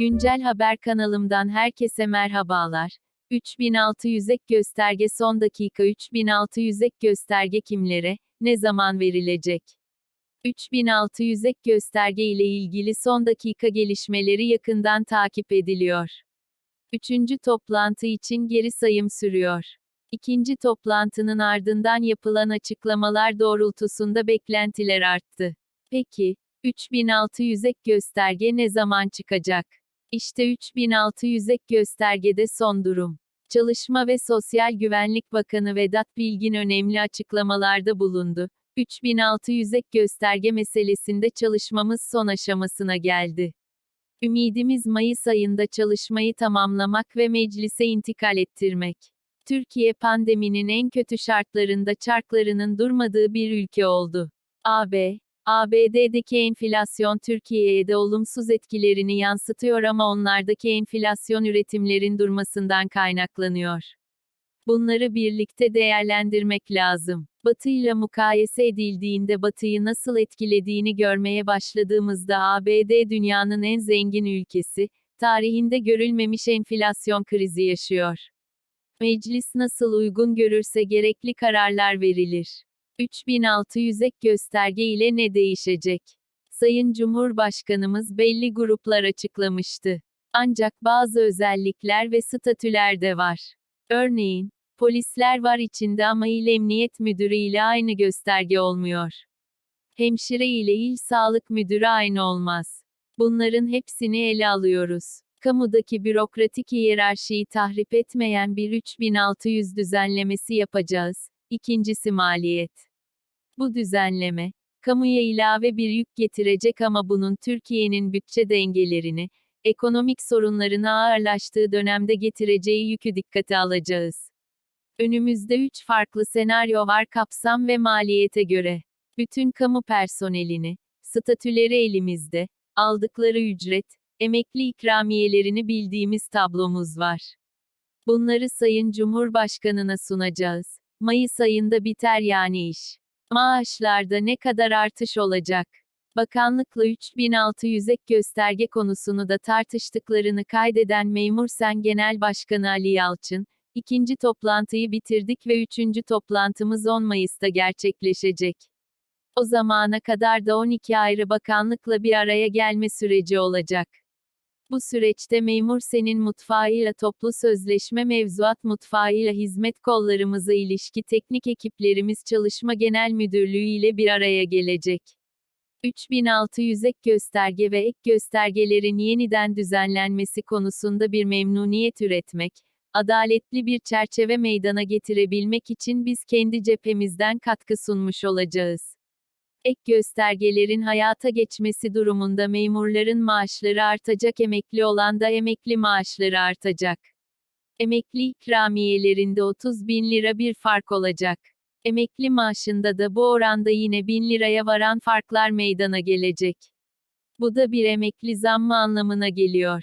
Güncel Haber kanalımdan herkese merhabalar. 3600 ek gösterge son dakika 3600 ek gösterge kimlere, ne zaman verilecek? 3600 ek gösterge ile ilgili son dakika gelişmeleri yakından takip ediliyor. Üçüncü toplantı için geri sayım sürüyor. İkinci toplantının ardından yapılan açıklamalar doğrultusunda beklentiler arttı. Peki, 3600 ek gösterge ne zaman çıkacak? İşte 3600 ek göstergede son durum. Çalışma ve Sosyal Güvenlik Bakanı Vedat Bilgin önemli açıklamalarda bulundu. 3600 ek gösterge meselesinde çalışmamız son aşamasına geldi. Ümidimiz Mayıs ayında çalışmayı tamamlamak ve meclise intikal ettirmek. Türkiye pandeminin en kötü şartlarında çarklarının durmadığı bir ülke oldu. AB, ABD'deki enflasyon Türkiye'ye de olumsuz etkilerini yansıtıyor ama onlardaki enflasyon üretimlerin durmasından kaynaklanıyor. Bunları birlikte değerlendirmek lazım. Batı ile mukayese edildiğinde Batı'yı nasıl etkilediğini görmeye başladığımızda ABD dünyanın en zengin ülkesi, tarihinde görülmemiş enflasyon krizi yaşıyor. Meclis nasıl uygun görürse gerekli kararlar verilir. 3600 ek gösterge ile ne değişecek? Sayın Cumhurbaşkanımız belli gruplar açıklamıştı. Ancak bazı özellikler ve statüler de var. Örneğin, polisler var içinde ama il emniyet müdürü ile aynı gösterge olmuyor. Hemşire ile il sağlık müdürü aynı olmaz. Bunların hepsini ele alıyoruz. Kamudaki bürokratik hiyerarşiyi tahrip etmeyen bir 3600 düzenlemesi yapacağız. İkincisi maliyet. Bu düzenleme, kamuya ilave bir yük getirecek ama bunun Türkiye'nin bütçe dengelerini, ekonomik sorunlarını ağırlaştığı dönemde getireceği yükü dikkate alacağız. Önümüzde üç farklı senaryo var kapsam ve maliyete göre. Bütün kamu personelini, statüleri elimizde, aldıkları ücret, emekli ikramiyelerini bildiğimiz tablomuz var. Bunları Sayın Cumhurbaşkanına sunacağız. Mayıs ayında biter yani iş. Maaşlarda ne kadar artış olacak? Bakanlıkla 3600 ek gösterge konusunu da tartıştıklarını kaydeden Memur Sen Genel Başkanı Ali Yalçın, ikinci toplantıyı bitirdik ve üçüncü toplantımız 10 Mayıs'ta gerçekleşecek. O zamana kadar da 12 ayrı bakanlıkla bir araya gelme süreci olacak. Bu süreçte Memur Sen'in mutfağıyla toplu sözleşme mevzuat mutfağıyla hizmet kollarımıza ilişki teknik ekiplerimiz Çalışma Genel Müdürlüğü ile bir araya gelecek. 3600 ek gösterge ve ek göstergelerin yeniden düzenlenmesi konusunda bir memnuniyet üretmek, adaletli bir çerçeve meydana getirebilmek için biz kendi cephemizden katkı sunmuş olacağız. Ek göstergelerin hayata geçmesi durumunda memurların maaşları artacak emekli olan da emekli maaşları artacak. Emekli ikramiyelerinde 30 bin lira bir fark olacak. Emekli maaşında da bu oranda yine 1000 liraya varan farklar meydana gelecek. Bu da bir emekli zammı anlamına geliyor.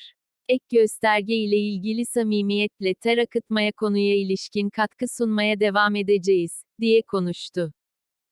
Ek gösterge ile ilgili samimiyetle ter akıtmaya konuya ilişkin katkı sunmaya devam edeceğiz, diye konuştu.